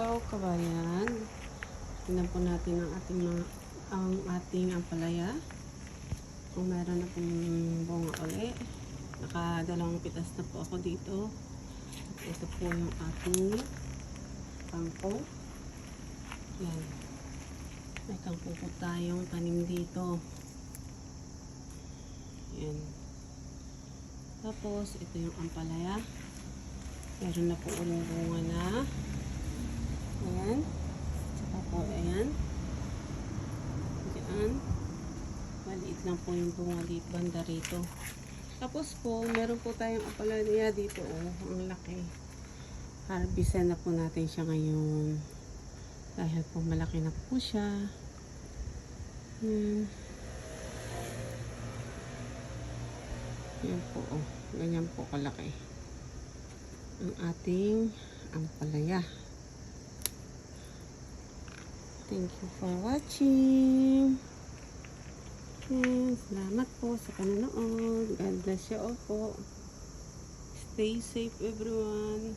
Hello, kabayan. Tingnan po natin ang ating mga ang ating ampalaya. Kung meron na pong bunga uli. Nakadalawang pitas na po ako dito. At ito po yung ating kangko. Yan. May kangko po tayong tanim dito. Yan. Tapos, ito yung ampalaya. Meron na po uling bunga na. Maliit lang po yung bunga dito, banda rito. Tapos po, meron po tayong apalaya dito. Oh, ang laki. Harvestan na po natin siya ngayon. Dahil po malaki na po siya. Yan. Yan po, oh. Ganyan po kalaki ang ating ampalaya. Thank you for watching. Yan, salamat po sa panonood. God bless you all po. Stay safe everyone.